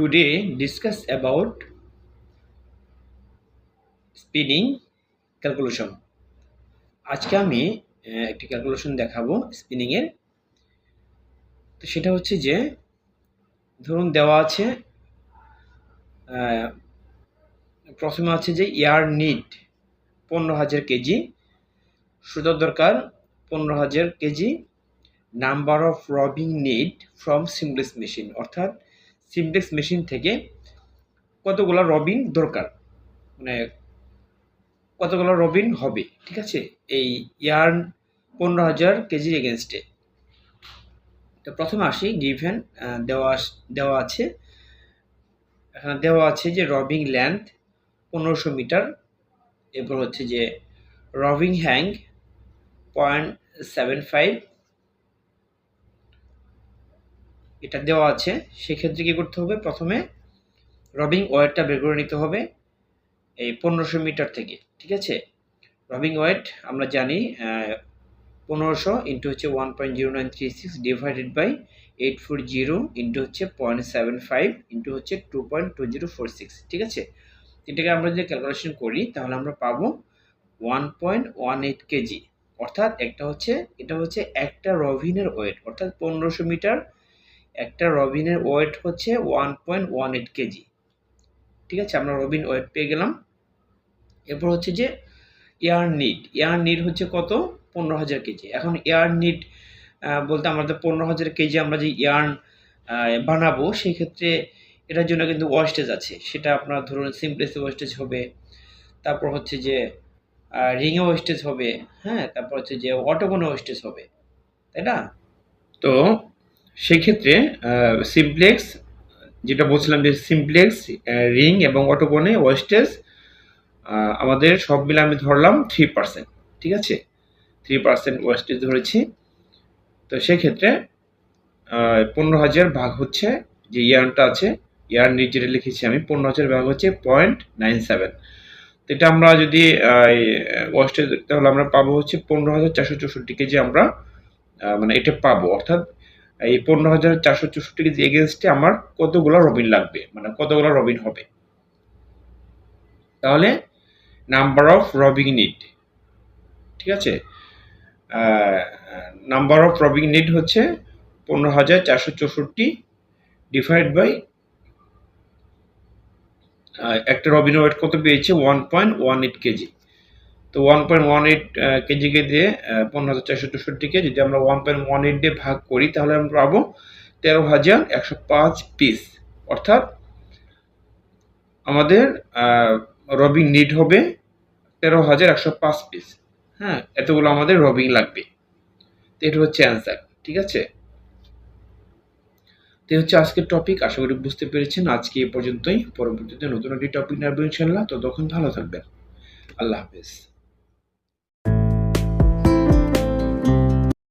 today discuss about spinning calculation আজকে আমি একটি ক্যালকুলেশন দেখাবো স্পিনিংয়ের তো সেটা হচ্ছে যে, ধরুন দেওয়া আছে প্রথমে আছে যে ইয়ার নিড পনেরো হাজার কেজি। সুতার দরকার পনেরো হাজার কেজি। নাম্বার অফ রবিং নিড ফ্রম সিমপ্লেক্স মেশিন, অর্থাৎ সিমপ্লেক্স মেশিন থেকে কতগুলো রবিন দরকার? মানে কতগুলো রবিন হবে? ঠিক আছে? এই ইয়ার্ন পনেরো হাজার কেজির এগেনস্টে তো প্রথমে আসি গিভেন দেওয়া দেওয়া আছে। এখানে দেওয়া আছে যে রবিং লেন্থ পনেরোশো মিটার। এরপর হচ্ছে যে রবিং হ্যাং পয়েন্ট সেভেন ফাইভ এটা দেওয়া আছে, সেক্ষেত্রে কী করতে হবে? প্রথমে রবিং ওয়েটটা বের করে নিতে হবে এই পনেরোশো মিটার থেকে, ঠিক আছে? রবিং ওয়েট আমরা জানি পনেরোশো ইন্টু হচ্ছে one point zero nine three six divided by eight four zero into হচ্ছে পয়েন্ট সেভেন ফাইভ ইন্টু হচ্ছে two point two zero four six ঠিক আছে? এটাকে আমরা যদি ক্যালকুলেশন করি, তাহলে আমরা পাবো one point one eight kg অর্থাৎ একটা হচ্ছে, এটা হচ্ছে একটা রবিনের ওয়েট, অর্থাৎ পনেরোশো মিটার একটা রবিনের ওয়েট হচ্ছে one point one eight kg. ঠিক আছে, আমরা রবিন ওয়েট পেয়ে গেলাম। এরপর হচ্ছে যে এয়ার নিড এয়ার নিড হচ্ছে কত? পনেরো হাজার কেজি। এখন এয়ার নিড বলতে আমাদের পনেরো হাজার কেজি আমরা যে ইয়ার্ন বানাবো সেই ক্ষেত্রে এটার জন্য কিন্তু ওয়েস্টেজ আছে। সেটা আপনার ধরুন সিমপ্লেসে ওয়েস্টেজ হবে, তারপর হচ্ছে যে রিংয়ে ওয়েস্টেজ হবে হ্যাঁ তারপর হচ্ছে যে অটোকোনে ওয়েস্টেজ হবে, তাই না? তো সেক্ষেত্রে সিমপ্লেক্স যেটা বলছিলাম যে সিমপ্লেক্স রিং এবং অটোকোনে ওয়েস্টেজ আমাদের সব মিলে আমি ধরলাম থ্রি পার্সেন্ট ঠিক আছে? থ্রি পার্সেন্ট ওয়েস্টেজ ধরেছি। তো সেক্ষেত্রে পনেরো হাজার ভাগ হচ্ছে যে ইয়ারটা আছে, ইয়ার যেটা লিখেছি আমি, পনেরো হাজার ভাগ হচ্ছে পয়েন্ট নাইন সেভেন তো এটা আমরা যদি ওয়েস্টেজ তাহলে আমরা পাবো হচ্ছে পনেরো হাজার চারশো চৌষট্টি কেজি আমরা মানে এটা পাবো, অর্থাৎ এই পনেরো হাজার চারশো চৌষট্টি কেজি এগেনস্টে আমার কতগুলো রবিন লাগবে? মানে কতগুলো রবিন হবে? তাহলে নাম্বার অফ রবিং নিড ঠিক আছে? নাম্বার অফ রবিং নিড হচ্ছে পনেরো হাজার চারশো চৌষট্টি ডিভাইড বাই একটা রবিন ওয়েট কত পেয়েছে? One point one eight kg. তো ওয়ান পয়েন্ট ওয়ান এইট কেজিকে দিয়ে পনেরো হাজার চারশো চৌষট্টিকে যদি আমরা ওয়ান পয়েন্ট ওয়ান এইট দিয়ে ভাগ করি, তাহলে আমরা পাবো তেরো হাজার একশো পাঁচ পিস অর্থাৎ আমাদের রবিং নিড হবে তেরো হাজার একশো পাঁচ পিস হ্যাঁ এতগুলো আমাদের রবিং লাগবে। তো এটা হচ্ছে অ্যান্সার ঠিক আছে? তো হচ্ছে আজকের টপিক আশা করি বুঝতে পেরেছেন। আজকে এ পর্যন্তই। পরবর্তীতে নতুন একটি টপিক নেবেন ইনশাল্লাহ তখন ভালো থাকবেন। আল্লাহ হাফেজ।